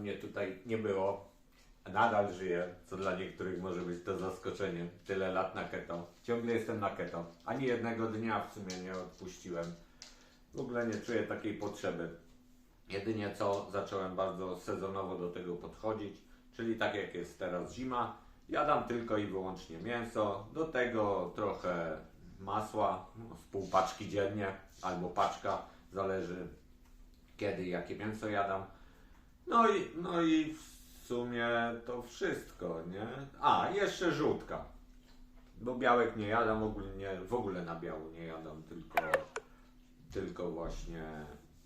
mnie tutaj nie było. Nadal żyję, co dla niektórych może być to zaskoczenie. Tyle lat na keto. Ciągle jestem na keto. Ani jednego dnia w sumie nie odpuściłem. W ogóle nie czuję takiej potrzeby. Jedynie co zacząłem bardzo sezonowo do tego podchodzić, czyli tak jak jest teraz zima, jadam tylko i wyłącznie mięso, do tego trochę masła, no, z pół paczki dziennie albo paczka, zależy kiedy, jakie mięso jadam. No i, no i w sumie to wszystko, nie? A, jeszcze żółtka. Bo białek nie jadam, ogólnie, w ogóle na biału nie jadam, tylko, tylko właśnie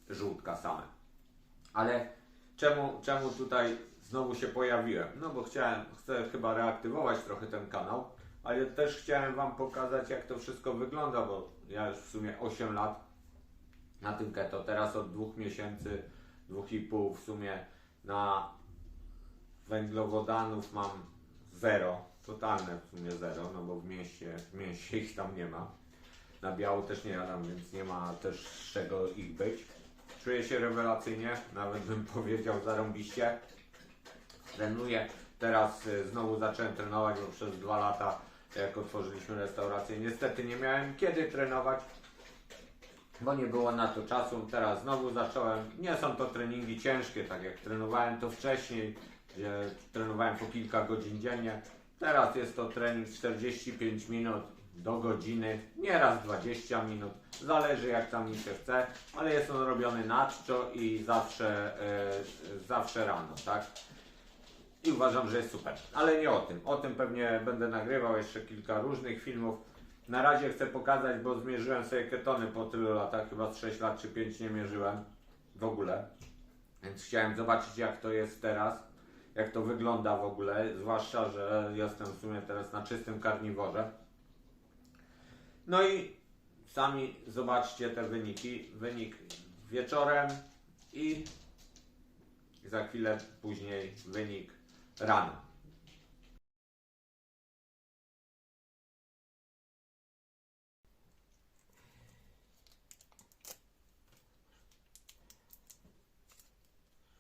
żółtka same. Ale czemu, czemu tutaj znowu się pojawiłem? No bo chciałem, chcę chyba reaktywować trochę ten kanał, ale też chciałem Wam pokazać, jak to wszystko wygląda, bo ja już w sumie 8 lat na tym keto, teraz od dwóch miesięcy, dwóch i pół w sumie na węglowodanów mam zero, totalne w sumie zero, no bo w mieście, w mieście ich tam nie ma. Na biało też nie jadam, więc nie ma też z czego ich być. Czuję się rewelacyjnie, nawet bym powiedział zarąbiście. Trenuję, teraz y, znowu zacząłem trenować, bo przez dwa lata jak otworzyliśmy restaurację, niestety nie miałem kiedy trenować, bo nie było na to czasu. Teraz znowu zacząłem. Nie są to treningi ciężkie, tak jak trenowałem to wcześniej, gdzie trenowałem po kilka godzin dziennie. Teraz jest to trening 45 minut do godziny, nieraz 20 minut, zależy jak tam mi się chce, ale jest on robiony na i zawsze, e, zawsze rano, tak? I uważam, że jest super. Ale nie o tym. O tym pewnie będę nagrywał jeszcze kilka różnych filmów. Na razie chcę pokazać, bo zmierzyłem sobie ketony po tylu latach, chyba z 6 lat czy 5 nie mierzyłem w ogóle. Więc chciałem zobaczyć jak to jest teraz, jak to wygląda w ogóle, zwłaszcza, że jestem w sumie teraz na czystym karniworze. No i sami zobaczcie te wyniki. Wynik wieczorem i za chwilę później wynik rano.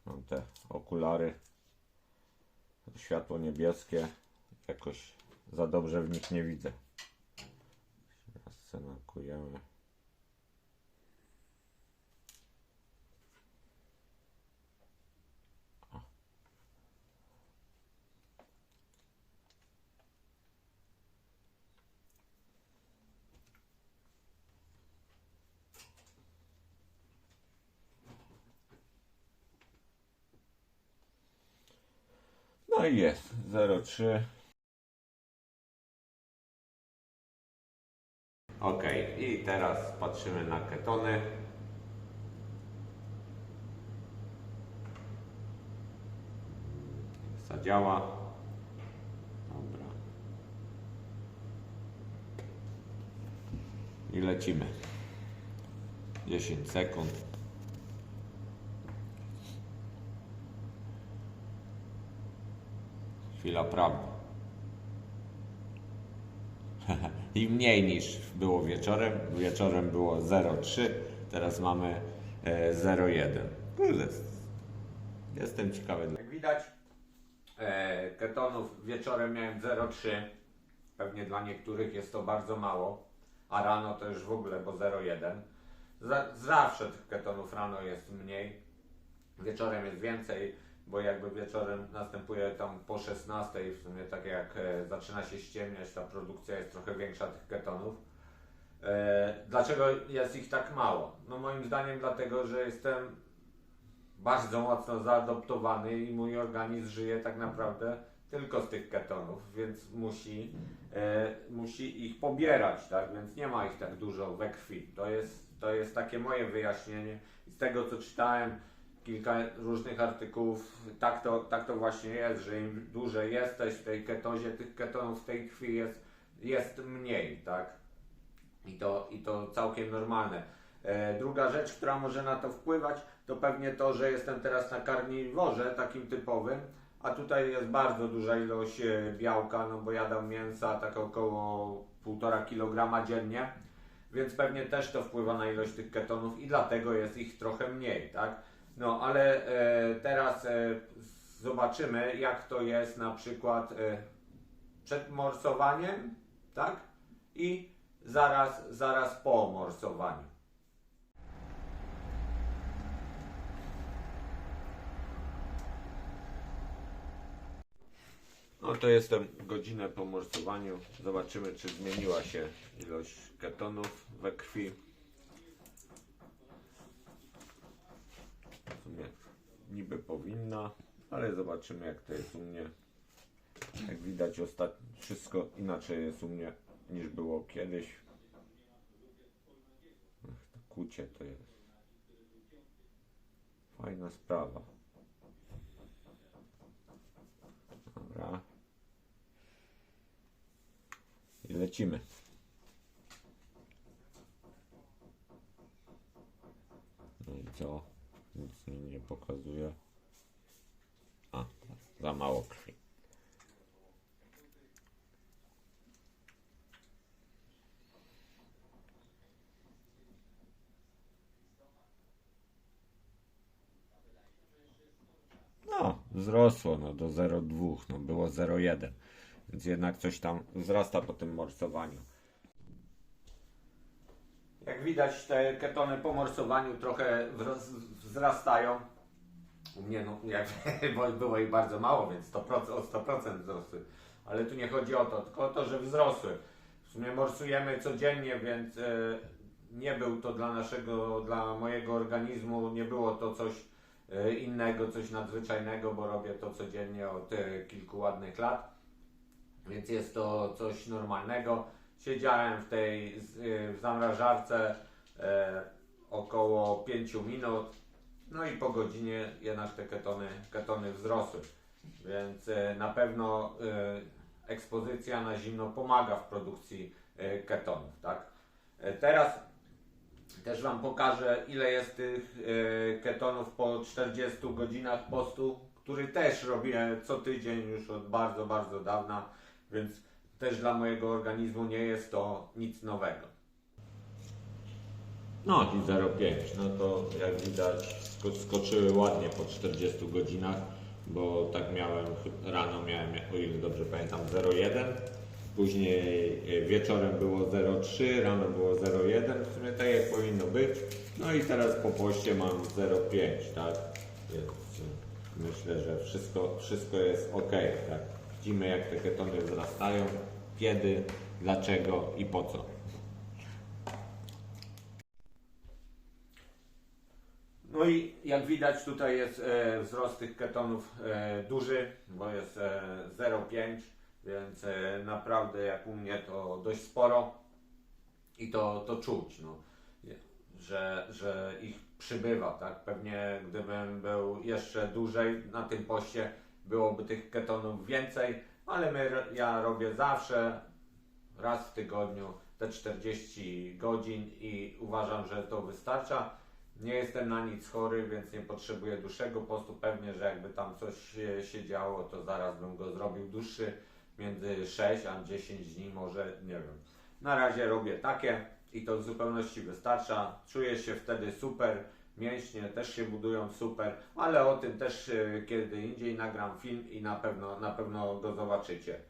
Mam te okulary, światło niebieskie, jakoś za dobrze w nich nie widzę. Teraz scenakujemy. No i jest 0,3. Ok, i teraz patrzymy na ketony. Zadziała. Dobra. I lecimy. 10 sekund. Chwila prawdy. I mniej niż było wieczorem. Wieczorem było 0,3, teraz mamy e, 0,1. Kurde, Jestem ciekawy. Jak widać, e, ketonów wieczorem miałem 0,3. Pewnie dla niektórych jest to bardzo mało, a rano to już w ogóle, bo 0,1. Za, zawsze tych ketonów rano jest mniej, wieczorem jest więcej, bo jakby wieczorem następuje tam po 16, w sumie tak jak e, zaczyna się ściemniać, ta produkcja jest trochę większa tych ketonów. E, dlaczego jest ich tak mało? No moim zdaniem dlatego, że jestem bardzo mocno zaadoptowany i mój organizm żyje tak naprawdę tylko z tych ketonów, więc musi, e, musi ich pobierać, tak? Więc nie ma ich tak dużo we krwi. To jest, to jest takie moje wyjaśnienie. Z tego co czytałem, kilka różnych artykułów, tak to, tak to właśnie jest, że im dłużej jesteś w tej ketozie, tych ketonów w tej krwi jest, jest mniej, tak? I to, I to całkiem normalne. E, druga rzecz, która może na to wpływać, to pewnie to, że jestem teraz na karniworze takim typowym, a tutaj jest bardzo duża ilość e, białka, no bo jadam mięsa tak około 1,5 kg dziennie, więc pewnie też to wpływa na ilość tych ketonów i dlatego jest ich trochę mniej, tak? No, ale e, teraz e, zobaczymy, jak to jest na przykład e, przed morsowaniem, tak? I zaraz, zaraz po morsowaniu. No to jestem godzinę po morsowaniu. Zobaczymy, czy zmieniła się ilość ketonów we krwi. W niby powinna, ale zobaczymy jak to jest u mnie. Jak widać ostat... wszystko inaczej jest u mnie niż było kiedyś. Ach, to kucie to jest. Fajna sprawa. Dobra. I lecimy. No i co? Mi nie pokazuje. A, za mało krwi. No, wzrosło no, do 0,2, no było 0,1. Więc jednak coś tam wzrasta po tym morsowaniu. Jak widać, te ketony po morsowaniu trochę wzrastają. U mnie, no, jak bo było ich bardzo mało, więc 100%, o 100% wzrosły. Ale tu nie chodzi o to, tylko o to, że wzrosły. W sumie morsujemy codziennie, więc e, nie był to dla naszego, dla mojego organizmu, nie było to coś e, innego, coś nadzwyczajnego, bo robię to codziennie od e, kilku ładnych lat. Więc jest to coś normalnego. Siedziałem w tej y, w zamrażarce e, około 5 minut. No i po godzinie jednak te ketony, ketony wzrosły. Więc e, na pewno e, ekspozycja na zimno pomaga w produkcji ketonów. Tak? Teraz też Wam pokażę, ile jest tych ketonów po 40 godzinach postu, który też robię co tydzień już od bardzo, bardzo dawna, więc też dla mojego organizmu nie jest to nic nowego. No i 0,5, no to jak widać sko- skoczyły ładnie po 40 godzinach, bo tak miałem, rano miałem, o ile dobrze pamiętam, 0,1, później e, wieczorem było 0,3, rano było 0,1, w sumie tak jak powinno być, no i teraz po poście mam 0,5, tak, więc myślę, że wszystko, wszystko jest ok, tak, widzimy jak te ketony wzrastają, kiedy, dlaczego i po co. No i jak widać tutaj jest e, wzrost tych ketonów e, duży, bo jest e, 0,5, więc e, naprawdę jak u mnie to dość sporo i to, to czuć, no, że, że ich przybywa, tak? Pewnie gdybym był jeszcze dłużej na tym poście, byłoby tych ketonów więcej, ale my, ja robię zawsze raz w tygodniu te 40 godzin i uważam, że to wystarcza. Nie jestem na nic chory, więc nie potrzebuję dłuższego postu. Pewnie, że jakby tam coś się, się działo, to zaraz bym go zrobił dłuższy, między 6 a 10 dni może, nie wiem. Na razie robię takie i to w zupełności wystarcza. Czuję się wtedy super, mięśnie też się budują super, ale o tym też e, kiedy indziej nagram film i na pewno, na pewno go zobaczycie.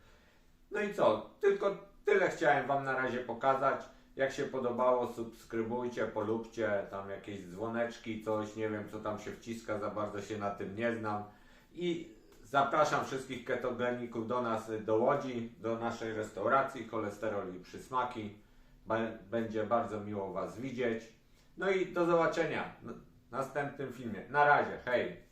No i co? Tylko tyle chciałem Wam na razie pokazać. Jak się podobało, subskrybujcie, polubcie, tam jakieś dzwoneczki, coś, nie wiem co tam się wciska, za bardzo się na tym nie znam. I zapraszam wszystkich ketogeników do nas, do Łodzi, do naszej restauracji Cholesterol i Przysmaki. Będzie bardzo miło Was widzieć. No i do zobaczenia w następnym filmie. Na razie, hej!